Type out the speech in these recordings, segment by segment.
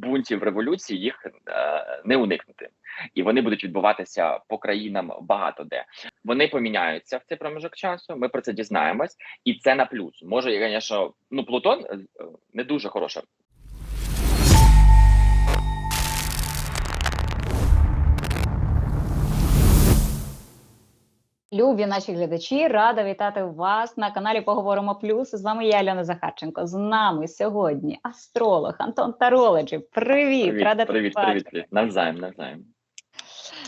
бунтів революцій їх е, не уникнути, і вони будуть відбуватися по країнам багато де. Вони поміняються в цей проміжок часу. Ми про це дізнаємось, і це на плюс. Може, звісно, ну Плутон е, не дуже хороша Любі наші глядачі, рада вітати вас на каналі Поговоримо Плюс. З вами я, Альона Захарченко. З нами сьогодні астролог Антон Тароледжі. Привіт, привіт, рада привіт, тебе привіт, бачити. привіт. Навзаєм, навзаєм.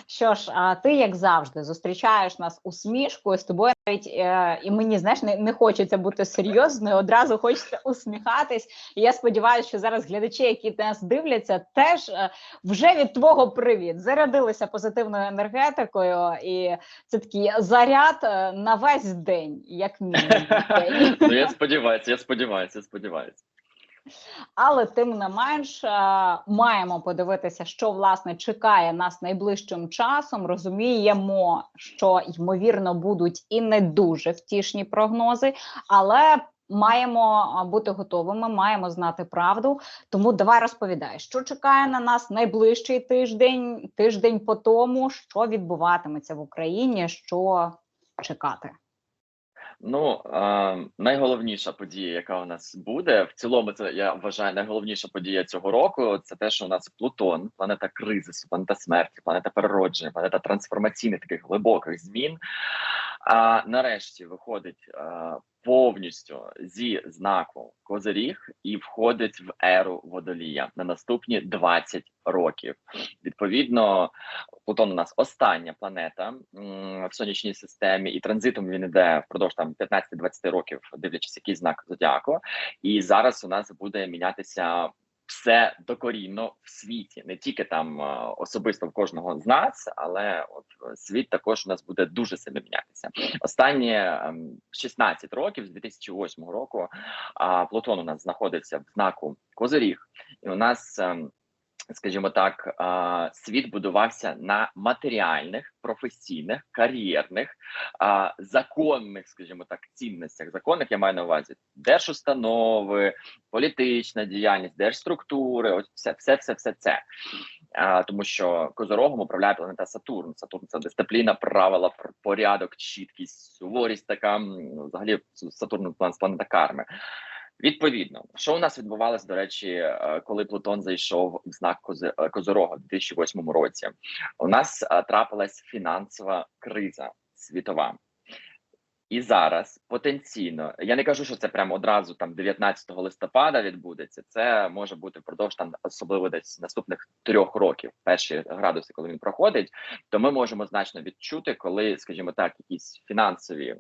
Що ж, ти, як завжди, зустрічаєш нас усмішкою з тобою навіть е, і мені знаєш, не, не хочеться бути серйозною, одразу хочеться усміхатись. І я сподіваюся, що зараз глядачі, які нас дивляться, теж е, вже від твого привіт зарядилися позитивною енергетикою, і це такий заряд е, на весь день, як мінімум. Ну я сподіваюся, я сподіваюся, я сподіваюся. Але тим не менш е, маємо подивитися, що власне чекає нас найближчим часом. Розуміємо, що ймовірно будуть і не дуже втішні прогнози, але маємо бути готовими, маємо знати правду. Тому давай розповідай, що чекає на нас найближчий тиждень, тиждень по тому, що відбуватиметься в Україні, що чекати. Ну е, найголовніша подія, яка у нас буде в цілому, це я вважаю найголовніша подія цього року. Це те, що у нас Плутон, планета кризису, планета смерті, планета переродження, планета трансформаційних таких глибоких змін. А нарешті виходить е, повністю зі знаку Козиріг і входить в еру водолія на наступні 20 років. Відповідно, Плутон у нас остання планета м, в сонячній системі, і транзитом він іде впродовж там 15-20 років, дивлячись, який знак зодіаку. І зараз у нас буде мінятися. Все докорінно в світі, не тільки там е, особисто в кожного з нас, але от е, світ також у нас буде дуже сильно мінятися. Останні ем, 16 років з 2008 року Плутон у нас знаходиться в знаку Козиріг, і у нас ем, скажімо так, світ будувався на матеріальних, професійних, кар'єрних, законних, скажімо так, цінностях. Законних я маю на увазі держустанови, політична діяльність, держструктури, ось все, все, все, все це. Тому що козорогом управляє планета Сатурн. Сатурн це дисципліна, правила, пр- порядок, чіткість, суворість така. Взагалі, Сатурн план планета карми. Відповідно, що у нас відбувалося, до речі, е, коли Плутон зайшов в знак е, Козорога в 2008 році. У нас е, трапилась фінансова криза світова. І зараз потенційно, я не кажу, що це прямо одразу там 19 листопада відбудеться. Це може бути впродовж там, особливо десь наступних трьох років, перші градуси, коли він проходить, то ми можемо значно відчути, коли, скажімо так, якісь фінансові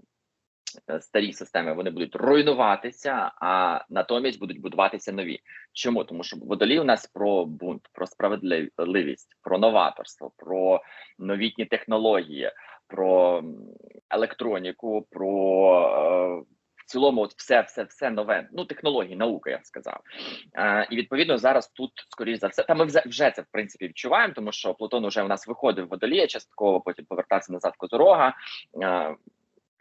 старі системи вони будуть руйнуватися, а натомість будуть будуватися нові. Чому? Тому що водолій у нас про бунт, про справедливість, про новаторство, про новітні технології, про електроніку, про е, в цілому, от все, все, все нове. Ну, технології, наука, я б сказав. Е, і відповідно зараз тут, скоріш за все, та ми вже, вже це в принципі відчуваємо, тому що Плутон уже у нас виходив водолія, частково потім повертався назад Козорога. Е,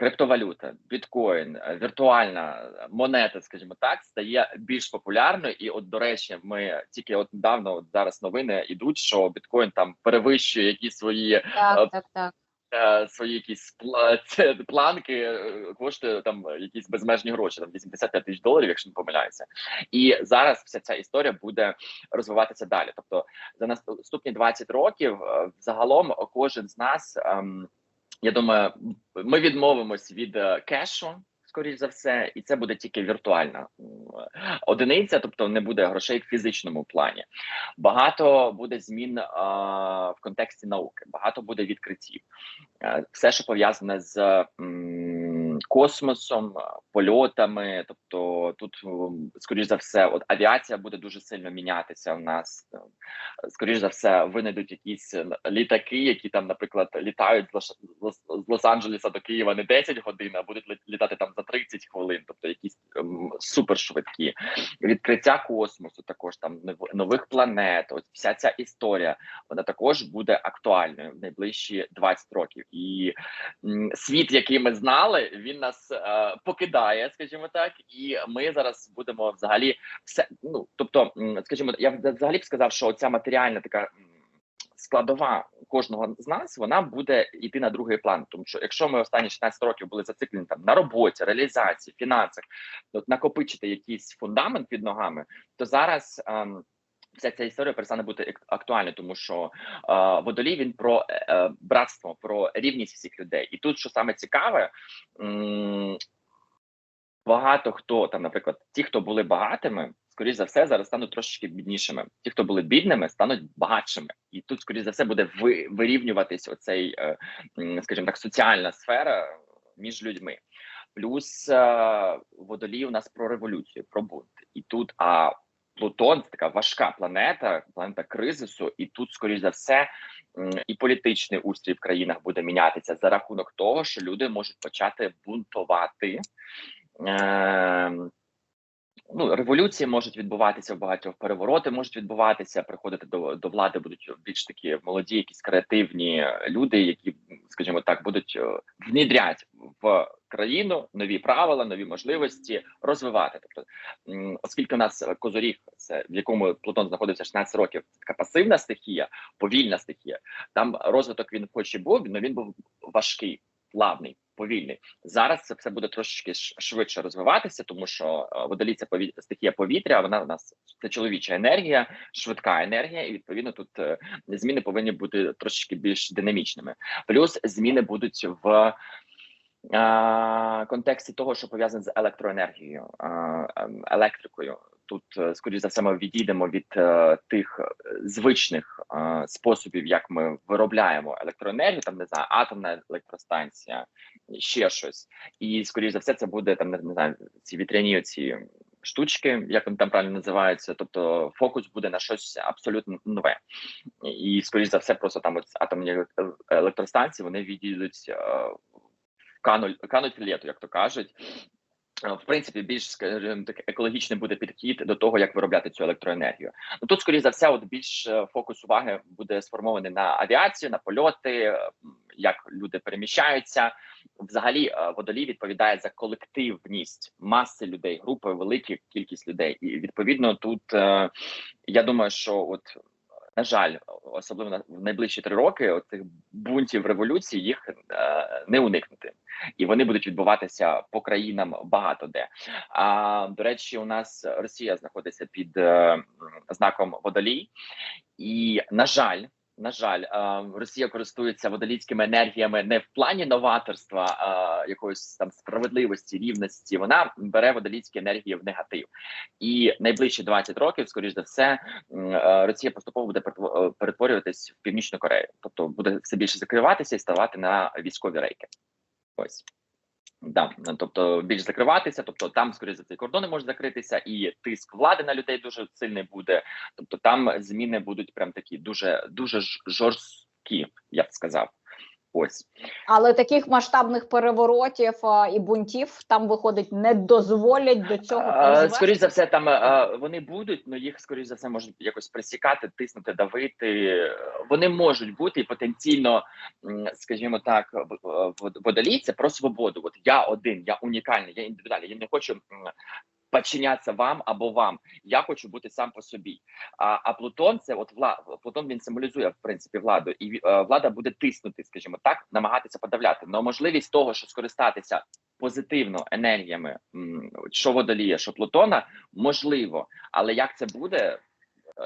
Криптовалюта, біткоін, е, віртуальна монета, скажімо так, стає більш популярною. І, от, до речі, ми тільки от недавно от зараз новини йдуть, що біткоін там перевищує якісь свої Е, Так, так, так. е, свої якісь пла- планки, коштує там якісь безмежні гроші, там 85 тисяч доларів, якщо не помиляюся. І зараз вся ця історія буде розвиватися далі. Тобто за наступні 20 років е, загалом кожен з нас. ем, я думаю, ми відмовимось від е, кешу, скоріш за все, і це буде тільки віртуальна одиниця, тобто не буде грошей в фізичному плані. Багато буде змін а, в контексті науки, багато буде відкриттів. Е, все, що пов'язане з м, космосом, е, польотами. Тобто, тут, скоріш за все, от авіація буде дуже сильно мінятися. У нас Е, скоріш за все, винайдуть якісь е, літаки, які там, наприклад, літають з Лос-Анджелеса до Києва не 10 годин, а будуть літати там за 30 хвилин, тобто якісь ем, супершвидкі. Відкриття космосу, також там нових планет. Ось вся ця історія вона також буде актуальною в найближчі 20 років. І світ, який ми знали, він нас е, покидає, скажімо так, і ми зараз будемо взагалі все. Ну тобто, скажімо, я взагалі б сказав, що ця матеріальна така складова кожного з нас вона буде йти на другий план. Тому що якщо ми останні 16 років були зациклені там на роботі, реалізації, фінансах, от накопичити якийсь фундамент під ногами, то зараз. ем, Вся ця історія перестане бути актуальною, тому що е, водолій він про е, е, братство, про рівність всіх людей. І тут, що саме цікаве, м, багато хто там, наприклад, ті, хто були багатими, скоріш за все, зараз стануть трошечки біднішими. Ті, хто були бідними, стануть багатшими. І тут, скоріш за все, буде ви, вирівнюватись оцей, е, скажімо так, соціальна сфера між людьми. Плюс е, водолій у нас про революцію, про бунт. І тут а Плутон це така важка планета, планета кризису, і тут, скоріш за все, і політичний устрій в країнах буде мінятися за рахунок того, що люди можуть почати бунтувати. Е, Ну, революції можуть відбуватися в багатьох перевороти можуть відбуватися. Приходити до, до влади будуть більш такі молоді, якісь креативні люди, які, скажімо так, будуть е, внідрять в країну нові правила, нові можливості розвивати. Тобто, оскільки у нас козоріг, це в якому Плутон знаходився 16 років, така пасивна стихія, повільна стихія. Там розвиток він хоч і був, але він був важкий, плавний. Повільний зараз це все буде трошечки швидше розвиватися, тому що е, водолій це пові... стихія повітря. Вона в нас це чоловіча енергія, швидка енергія, і відповідно тут е, зміни повинні бути трошечки більш динамічними. Плюс зміни будуть в контексті того, що пов'язане з електроенергією, ем, електрикою. Тут, е, скоріш за все, ми відійдемо від е, тих звичних е, способів, як ми виробляємо електроенергію, там не знаю, атомна електростанція, ще щось. І скоріш за все, це буде там не, знаю, ці вітряні ці штучки, як вони там правильно називаються. Тобто фокус буде на щось абсолютно нове. І скоріш за все, просто там от атомні електростанції вони відійдуть в кануль кануть в літу, як то кажуть. Е, В принципі, більш скажімо так екологічний буде підхід до того, як виробляти цю електроенергію. Ну тут, скоріш за все, от більш е, фокус уваги буде сформований на авіацію, на польоти, е, як люди переміщаються. Взагалі, водолій відповідає за колективність маси людей, групи, велика кількість людей. І відповідно тут я думаю, що от. На жаль, особливо в найближчі три роки цих бунтів революцій їх е, не уникнути, і вони будуть відбуватися по країнам багато де. А до речі, у нас Росія знаходиться під е, знаком водолій, і на жаль. На жаль, Росія користується водолійськими енергіями не в плані новаторства, а якоїсь там справедливості, рівності. Вона бере водолійські енергії в негатив, і найближчі 20 років, скоріш за все, Росія поступово буде е, перетворюватись в північну Корею, тобто буде все більше закриватися і ставати на військові рейки. Ось. Да, тобто більш закриватися, тобто там, скоріше за це, кордони можуть закритися, і тиск влади на людей дуже сильний буде. Тобто там зміни будуть прям такі дуже дуже жорсткі, я б сказав. Ось Але таких масштабних переворотів а, і бунтів там виходить не дозволять до цього Е, призвести. скоріш за все, там е, вони будуть, але їх скоріш за все можуть якось присікати, тиснути, давити. Вони можуть бути і потенційно, скажімо так, в- в- водолій це про свободу. От я один, я унікальний, я індивідуальний. Я не хочу м, подчинятися вам або вам. Я хочу бути сам по собі. А, а Плутон це от вла Плутон він символізує в принципі владу, і е, влада буде тиснути, скажімо так, намагатися подавляти. Но можливість того, що скористатися позитивно енергіями, що водолія, що Плутона, можливо, але як це буде?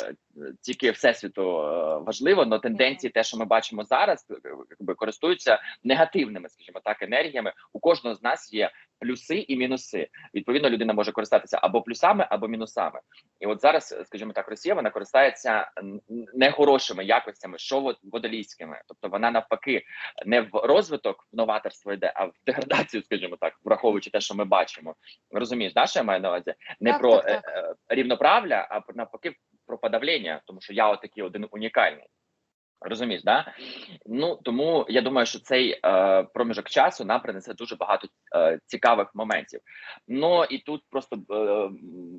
Е, Тільки всесвіту е, важливо, але тенденції, те, що ми бачимо зараз, е, якби користуються негативними, скажімо так, енергіями. У кожного з нас є плюси і мінуси. Відповідно, людина може користатися або плюсами, або мінусами. І от зараз, скажімо так, Росія вона користається н- нехорошими якостями, що водолійськими. Тобто вона навпаки не в розвиток в новаторство йде, а в деградацію, скажімо так, враховуючи те, що ми бачимо. Розумієш, да, що я маю на увазі? Не Так, про так, так. е, е, рівноправля, а навпаки про подавлення, тому що я отакий один унікальний. Розумієш, да? Ну тому я думаю, що цей е, проміжок часу нам принесе дуже багато е, цікавих моментів. Ну і тут просто е,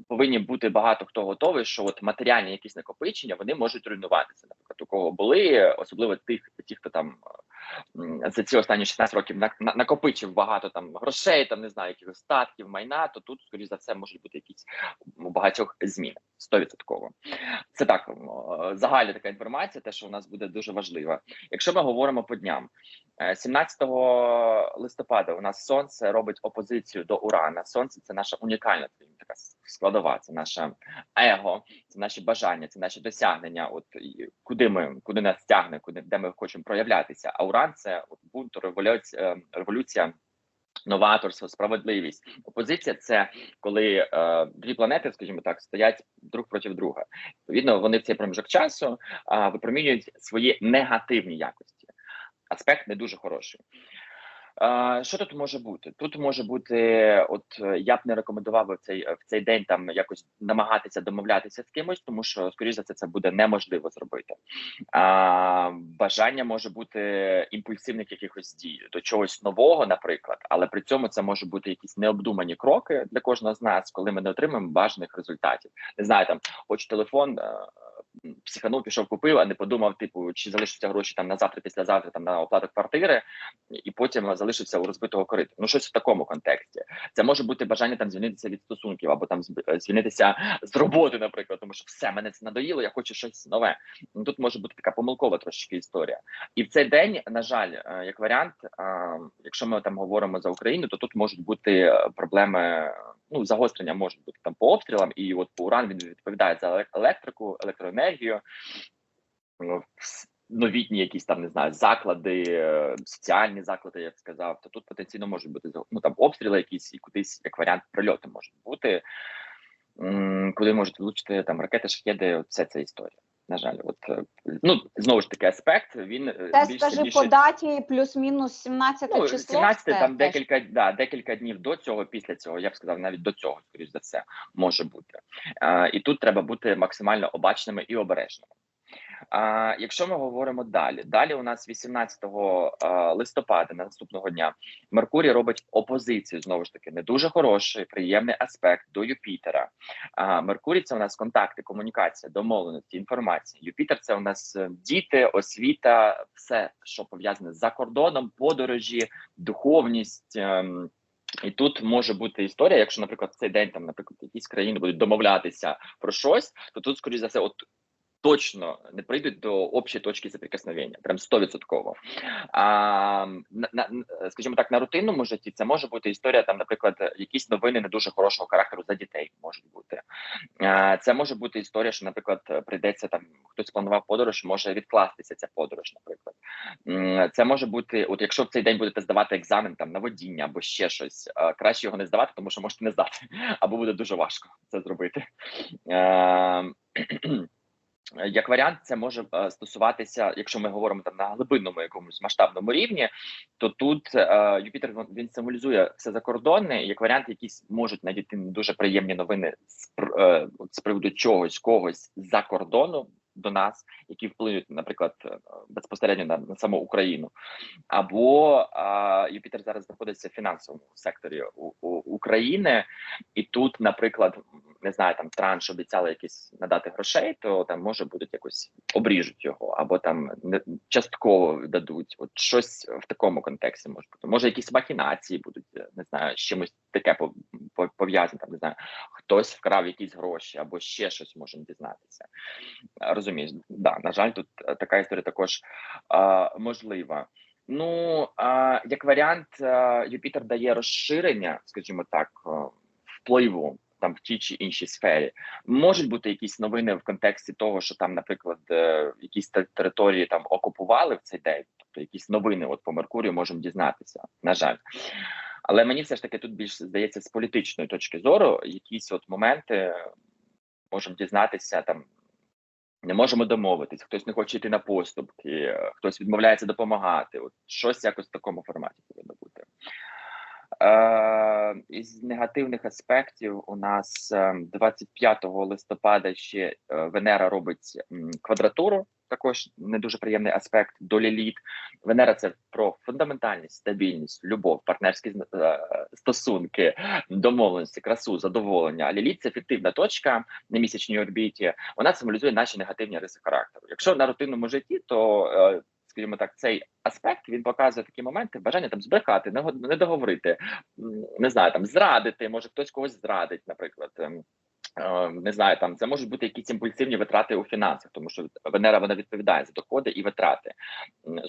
повинні бути багато хто готовий, що от матеріальні якісь накопичення вони можуть руйнуватися. Наприклад, у кого були, особливо тих, ті, хто там за ці останні 16 років на, на- накопичив багато там грошей, там не знаю, якихось статків, майна, то тут, скоріш за все, можуть бути якісь у багатьох зміни. 100%. Це так загальна така інформація, те, що у нас буде дуже важлива. Якщо ми говоримо по дням, 17 листопада у нас сонце робить опозицію до Урана. Сонце це наша унікальна така складова, це наше его, це наші бажання, це наші досягнення. От куди ми куди нас тягне, куди де ми хочемо проявлятися. А уран це от, бунт, революція, революція. Новаторство, справедливість, опозиція це коли е, дві планети, скажімо так, стоять друг проти друга. Відповідно, вони в цей проміжок часу е, випромінюють свої негативні якості. Аспект не дуже хороший. Е, що тут може бути? Тут може бути, от е, я б не рекомендував в цей в цей день там якось намагатися домовлятися з кимось, тому що скоріш за це це буде неможливо зробити. А, бажання може бути імпульсивних якихось дій до чогось нового, наприклад, але при цьому це може бути якісь необдумані кроки для кожного з нас, коли ми не отримаємо бажаних результатів. Не знаю, там хоч телефон. Психанув, пішов, купив, а не подумав, типу, чи залишаться гроші там на завтра, післязавтра, там на оплату квартири, і потім залишився у розбитого корита. Ну щось в такому контексті. Це може бути бажання там звільнитися від стосунків, або там е, звільнитися з роботи, наприклад, тому що все мене це надоїло, я хочу щось нове. Ну, Тут може бути така помилкова трошки історія. І в цей день, на жаль, е, як варіант, е, якщо ми там говоримо за Україну, то тут можуть бути проблеми. Ну, загострення можуть бути там по обстрілам, і от по уран він відповідає за електрику, електроенергію. Ну, вс- Новітні якісь там не знаю заклади, е, соціальні заклади, як сказав, то тут потенційно можуть бути ну там обстріли, якісь і кудись як варіант прильоти можуть бути, куди можуть влучити там ракети, шахеди. вся ця історія. На жаль, от е, ну знову ж таки аспект. Він е, Це більш скажи більше- по даті плюс-мінус 17 Ну, число. 17 це там теж. декілька да, декілька днів до цього, після цього, я б сказав, навіть до цього, скоріш за все, може бути. А, і тут треба бути максимально обачними і обережними. А, якщо ми говоримо далі, далі у нас 18 листопада наступного дня Меркурій робить опозицію знову ж таки не дуже хороший, приємний аспект до Юпітера. А, Меркурій це у нас контакти, комунікація, домовленості, інформація. Юпітер це у нас е, діти, освіта, все, що пов'язане за кордоном, подорожі, духовність. ем, І тут може бути історія, якщо, наприклад, в цей день там, наприклад, якісь країни будуть домовлятися про щось, то тут, скоріш за все, от точно не прийдуть до общої точки соприкосновення, прям стовідсотково. На, на скажімо так, на рутинному житті це може бути історія, там, наприклад, якісь новини не дуже хорошого характеру за дітей можуть бути. А, Це може бути історія, що, наприклад, прийдеться там хтось планував подорож, може відкластися ця подорож, наприклад. Це може бути, от якщо в цей день будете здавати екзамен там на водіння або ще щось, краще його не здавати, тому що можете не здати, або буде дуже важко це зробити. Як варіант, це може е, стосуватися, якщо ми говоримо там на глибинному якомусь масштабному рівні, то тут е, Юпітер він- символізує все закордонне. Як варіант, якісь можуть надійти дуже приємні новини з, е, з приводу чогось, когось за кордону до нас, які вплинуть, наприклад, е, безпосередньо на, на саму Україну, або е, Юпітер зараз знаходиться в фінансовому секторі у, у України, і тут, наприклад, не знаю, там транш обіцяли якісь надати грошей, то там може будуть якось обріжуть його, або там не частково дадуть. От щось в такому контексті може бути. Може, якісь махінації будуть, е, не знаю, з чимось таке по- по- пов'язане. Там не знаю, хтось вкрав якісь гроші, або ще щось можемо дізнатися. Розумієш, да, на жаль, тут е, така історія також е, можлива. Ну а, як варіант, е, Юпітер дає розширення, скажімо так, впливу там в тій чи іншій сфері. Можуть бути якісь новини в контексті того, що там, наприклад, е, якісь території там окупували в цей день, тобто якісь новини, от по Меркурію можемо дізнатися. На жаль. Але мені все ж таки тут більше здається з політичної точки зору, якісь от моменти можемо дізнатися там. Не можемо домовитись, хтось не хоче йти на поступки, е, хтось відмовляється допомагати. От щось якось в такому форматі повинно бути. Е, із негативних аспектів у нас е, 25 листопада ще е, Венера робить квадратуру. Також не дуже приємний аспект до Ліліт. Венера це про фундаментальність, стабільність, любов, партнерські е, стосунки, домовленості, красу, задоволення. А Ліліт це фіктивна точка на місячній орбіті. Вона символізує наші негативні риси характеру. Якщо на рутинному житті, то скажімо так, цей аспект він показує такі моменти бажання там збрехати, не, договорити, не знаю, там зрадити, може хтось когось зрадить, наприклад. ем, е, Не знаю, там це можуть бути якісь імпульсивні витрати у фінансах, тому що Венера вона відповідає за доходи і витрати.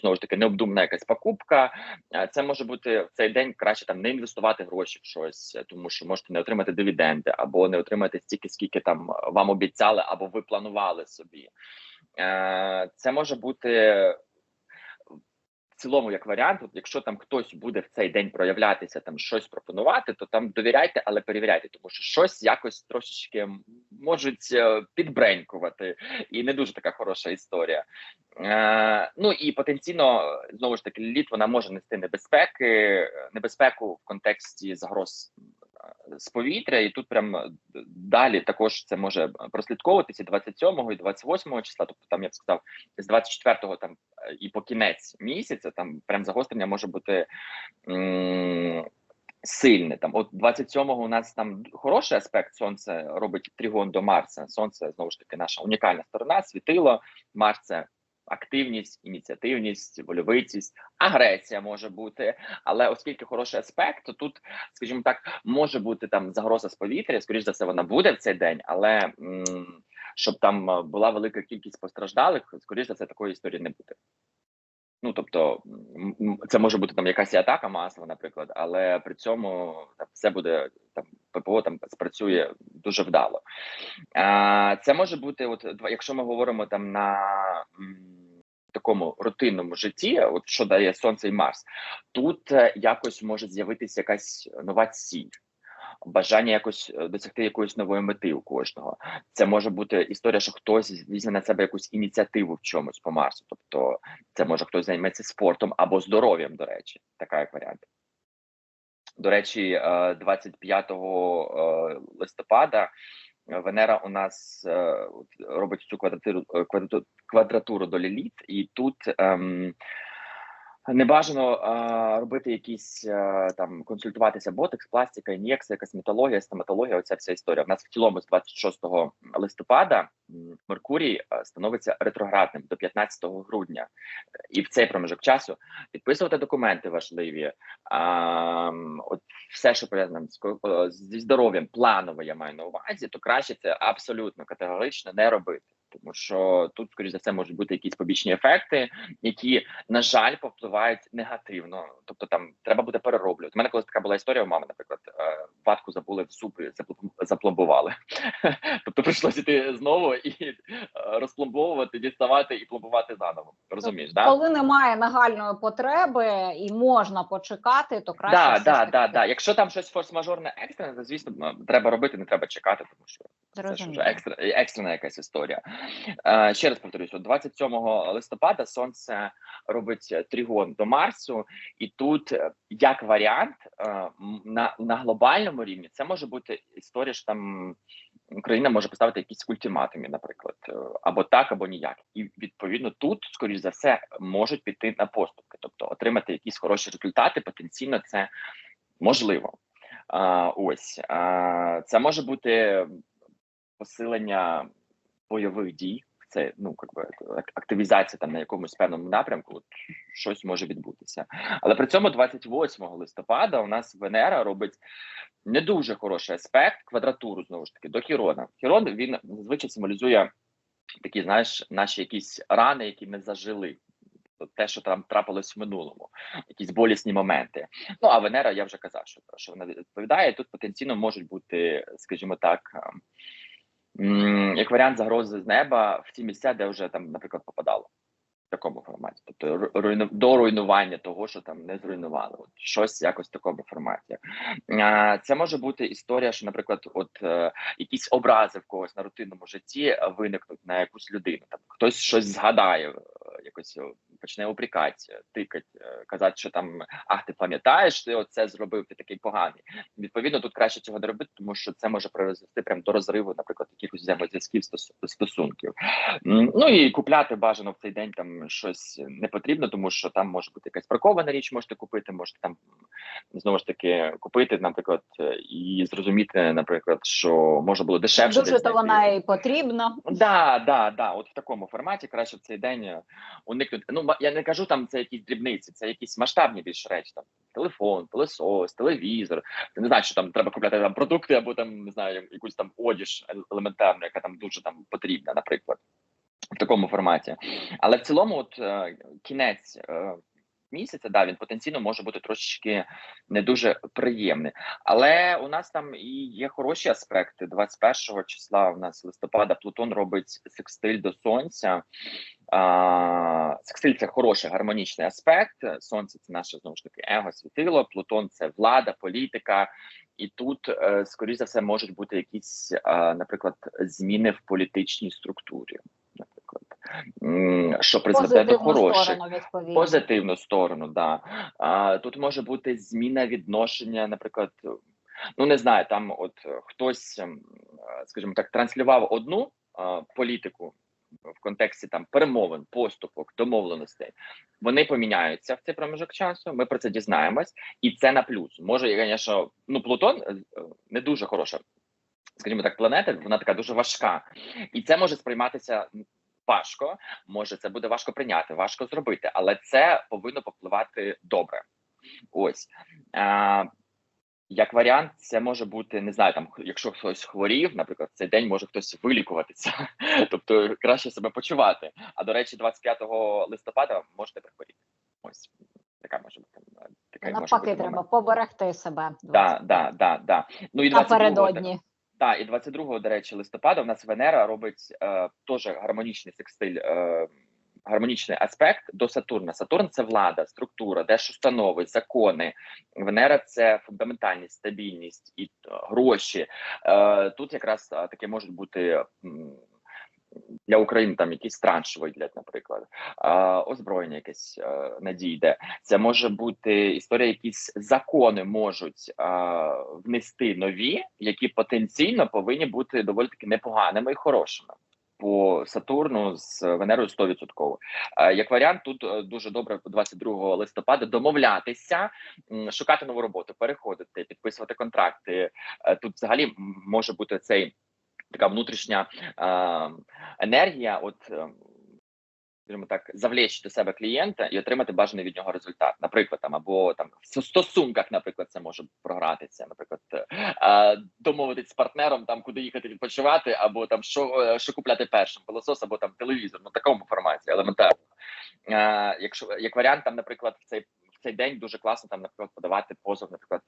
Знову ж таки, необдумана якась покупка. Е, Це може бути в цей день краще там не інвестувати гроші в щось, тому що можете не отримати дивіденди, або не отримати стільки, скільки там вам обіцяли, або ви планували собі. Е, Це може бути цілому як варіант. От якщо там хтось буде в цей день проявлятися, там щось пропонувати, то там довіряйте, але перевіряйте, тому що щось якось трошечки можуть е, підбренькувати, і не дуже така хороша історія. Е, ну і потенційно знову ж таки літ вона може нести небезпеки, е, небезпеку в контексті загроз з повітря, і тут прям е, далі також це може прослідковуватися 27 і 28 числа. Тобто, там я б сказав, з 24-го там е, і по кінець місяця, там прям загострення може бути. Сильне там, от 27-го у нас там хороший аспект. Сонце робить тригон до Марса. Сонце знову ж таки наша унікальна сторона, світило. Марс це активність, ініціативність, вольовитість, агресія може бути. Але оскільки хороший аспект, то тут, скажімо так, може бути там загроза з повітря. Скоріш за все, вона буде в цей день, але щоб там була велика кількість постраждалих, скоріш за все, такої історії не буде. Ну тобто, це може бути там якась атака масова, наприклад, але при цьому там все буде там ППО там спрацює дуже вдало. Це може бути, от якщо ми говоримо там на такому рутинному житті, от що дає Сонце і Марс, тут е, якось може з'явитися якась нова ціль. Бажання якось е, досягти якоїсь нової мети у кожного. Це може бути історія, що хтось візьме на себе якусь ініціативу в чомусь по Марсу. Тобто, це може хтось займеться спортом або здоров'ям, до речі, така як варіант. До речі, е, 25 е, листопада Венера у нас робить цю квадратуру квадрату- квадратуру до Ліліт, і тут ем, не бажано е, робити якісь е, там консультуватися ботекс, пластика, ін'єкція, косметологія, стоматологія. Оця вся історія. В нас в цілому з 26 листопада Меркурій е, становиться ретроградним до 15 грудня, і в цей проміжок часу підписувати документи важливі. А, м, от все, що пов'язане е, зі здоров'ям, планово я маю на увазі, то краще це абсолютно категорично не робити. Тому що тут, скоріш за все, можуть бути якісь побічні ефекти, які, на жаль, повпливають негативно. Тобто, там треба буде перероблювати. У мене колись така була історія у мами, наприклад, е, ватку забули в заплом- запломбували. тобто прийшлося йти знову і е, розпломбовувати, діставати і пломбувати заново. Розумієш, да? Коли немає нагальної потреби і можна почекати, то краще Да, да, да, да. Якщо там щось форс-мажорне екстрене, то звісно треба робити, не треба чекати, тому що це ж вже екстра, екстрена якась історія. Е, ще раз повторюсь, от 27 листопада сонце робить тригон до Марсу, і тут е, як варіант е, на, на глобальному рівні це може бути історія, що там Україна може поставити якісь ультиматуми, наприклад, або так, або ніяк. І відповідно тут, скоріш за все, можуть піти на поступки, тобто отримати якісь хороші результати. Потенційно це можливо. А, ось а, це може бути посилення бойових дій. Це ну якби ак- активізація там на якомусь певному напрямку. От, щось може відбутися. Але при цьому 28 листопада у нас Венера робить не дуже хороший аспект, квадратуру знову ж таки до Хірона. Хірон він зазвичай символізує такі, знаєш, наші якісь рани, які не зажили. Те, що там трапилось в минулому, якісь болісні моменти. Ну а Венера, я вже казав, що, що вона відповідає. Тут потенційно можуть бути, скажімо так, м, як варіант загрози з неба в ті місця, де вже там, наприклад, попадало такому форматі, тобто ру- руйну, до руйнування того, що там не зруйнували, от щось якось в такому форматі. А, Це може бути історія, що, наприклад, от е, якісь образи в когось на рутинному житті виникнуть на якусь людину. Там хтось щось згадає, е, якось е, почне упрікати, тикать, е, казати, що там ах, ти пам'ятаєш, ти оце зробив, ти такий поганий. Відповідно, тут краще цього не робити, тому що це може призвести прям до розриву, наприклад, якихось взаємозв'язків стос- стосунків. Ну і купляти бажано в цей день там щось не потрібно, тому що там може бути якась бракована річ, можете купити, можете там знову ж таки купити, наприклад, е, і зрозуміти, наприклад, що може було дешевше. Дуже то вона і потрібна. Да, да, да. От в такому форматі краще в цей день е, уникнути. Ну я не кажу там це якісь дрібниці, це якісь масштабні більш речі. Там телефон, пилосос, телевізор. Ти не знаєш, що там треба купляти там продукти або там не знаю, якусь там одіж ел- елементарну, яка там дуже там потрібна, наприклад, в такому форматі. Але в цілому, от е, кінець. е, Місяця, да, він потенційно може бути трошечки не дуже приємний. Але у нас там і є хороші аспекти. 21 числа у нас листопада Плутон робить секстиль до сонця. А, секстиль це хороший гармонічний аспект. Сонце це наше знову ж таки его, світило. Плутон це влада, політика. І тут, е, скоріш за все, можуть бути якісь, наприклад, зміни в політичній структурі. Що призведе до хороших сторону позитивну сторону, да. А, тут може бути зміна відношення, наприклад, ну не знаю, там от хтось, ем, скажімо так, транслював одну а, політику в контексті там перемовин, поступок, домовленостей. Вони поміняються в цей проміжок часу. Ми про це дізнаємось, і це на плюс. Може, звісно, ну Плутон е, е, не дуже хороша. Скажімо так, планета, вона така дуже важка, і це може сприйматися важко. Може, це буде важко прийняти, важко зробити, але це повинно попливати добре. Ось а, як варіант, це може бути не знаю, там якщо хтось хворів, наприклад, в цей день може хтось вилікуватися, тобто краще себе почувати. А до речі, 25 листопада можете прихворіти. Ось така може бути така може Навпаки, бути треба поберегти себе. Да, да, да, да. Ну і 22 Напередодні. Так, і 22, до речі, листопада у нас Венера робить е, теж гармонічний секстиль, е, гармонічний аспект до Сатурна. Сатурн це влада, структура, держустанови, закони. Венера це фундаментальність, стабільність і е, гроші. Е, тут якраз е, таке можуть бути. Для України там якісь транші виділять, наприклад, озброєння якесь е, надійде. Це може бути історія, якісь закони можуть внести нові, які потенційно повинні бути доволі таки непоганими і хорошими. По Сатурну з Венерою 100%. Е, Як варіант, тут е, дуже добре 22 листопада домовлятися, шукати нову роботу, переходити, підписувати контракти. Е, Тут взагалі може бути цей така внутрішня е, енергія. От е, скажімо так, завлечь до себе клієнта і отримати бажаний від нього результат. Наприклад, там або там в стосунках, наприклад, це може програтися. Наприклад, е, домовитись з партнером, там куди їхати відпочивати, або там що, е, що купляти першим, пилосос або там телевізор. Ну такому форматі елементарно. Е, якщо як варіант, там, наприклад, в цей в цей день дуже класно там, наприклад, подавати позов, наприклад.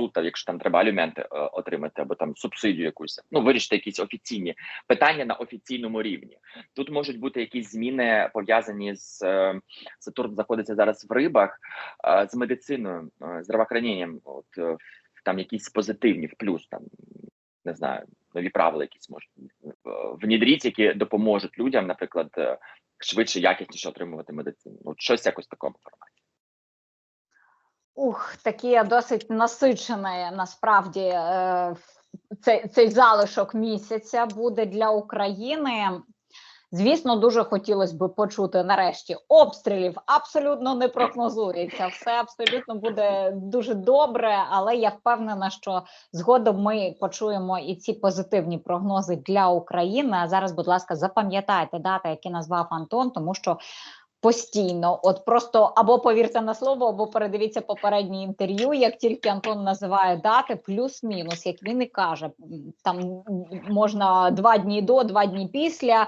Е, там, якщо там треба аліменти е, отримати, або там субсидію якусь, ну вирішити якісь офіційні питання на офіційному рівні. Тут можуть бути якісь зміни пов'язані з е, Сатурн знаходиться зараз в рибах е, з медициною, е, здравоохраненням. От е, там якісь позитивні в плюс, там не знаю, нові правила якісь можуть е, внідріть, які допоможуть людям, наприклад, е, швидше, якісніше отримувати медицину. От щось якось такому форматі. Ух, такі досить насичений насправді е, цей, цей залишок місяця буде для України. Звісно, дуже хотілося б почути нарешті обстрілів. Абсолютно не прогнозується. Все абсолютно буде дуже добре, але я впевнена, що згодом ми почуємо і ці позитивні прогнози для України. А зараз, будь ласка, запам'ятайте дати, які назвав Антон, тому що постійно, от просто або повірте на слово, або передивіться попереднє інтерв'ю. Як тільки Антон називає дати, плюс-мінус, як він і каже, там можна два дні до, два дні після.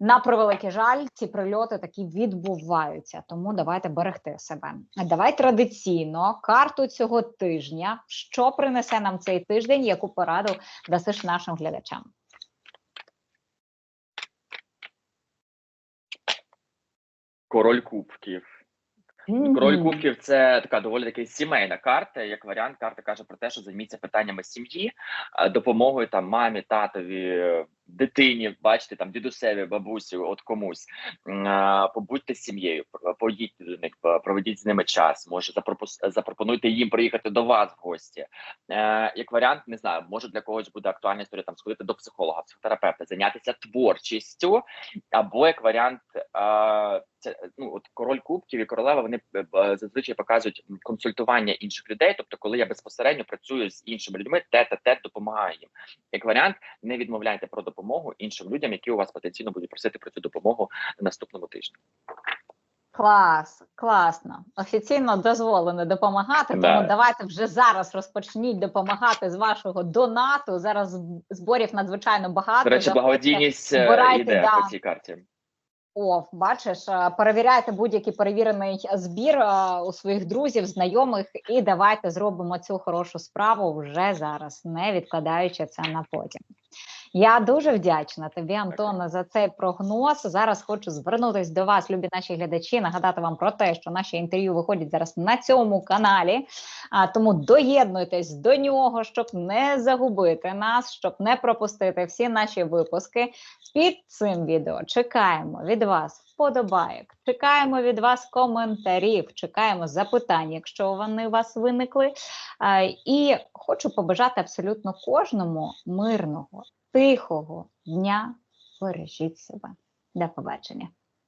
На превеликий жаль, ці прильоти такі відбуваються. Тому давайте берегти себе. Давай традиційно карту цього тижня. Що принесе нам цей тиждень? Яку пораду дасиш нашим глядачам? Король кубків. Король кубків це така доволі таки сімейна карта. Як варіант, карта каже про те, що займіться питаннями сім'ї, е, допомогою там мамі, татові, дитині, бачите, там дідусеві, бабусі, от комусь. Побудьте з сім'єю, поїдьте до них, проведіть з ними час. Може, запропонуйте їм приїхати до вас в гості. Е, Як варіант, не знаю, може для когось буде актуальна історія там сходити до психолога, психотерапевта, зайнятися творчістю, або як варіант, е, це ну от король кубків і королева вони е, зазвичай показують консультування інших людей. Тобто, коли я безпосередньо працюю з іншими людьми, те та те допомагаю їм. Як варіант, не відмовляйте про допомогу іншим людям, які у вас потенційно будуть просити про цю допомогу на наступному тижні. Клас, класно. Офіційно дозволено допомагати. Тому Да. давайте вже зараз розпочніть допомагати з вашого донату. Зараз зборів надзвичайно багато. До речі, благодійність е, збирайте, йде да. по цій карті. О, бачиш, е, перевіряйте будь-який перевірений збір е, у своїх друзів, знайомих, і давайте зробимо цю хорошу справу вже зараз, не відкладаючи це на потім. Я дуже вдячна тобі, Антоне, за цей прогноз. Зараз хочу звернутися до вас, любі наші глядачі, нагадати вам про те, що наші інтерв'ю виходять зараз на цьому каналі. А тому доєднуйтесь до нього, щоб не загубити нас, щоб не пропустити всі наші випуски. Під цим відео чекаємо від вас вподобайок, чекаємо від вас коментарів, чекаємо запитань, якщо вони у вас виникли. А, І хочу побажати абсолютно кожному мирного, тихого дня. Бережіть себе. До побачення.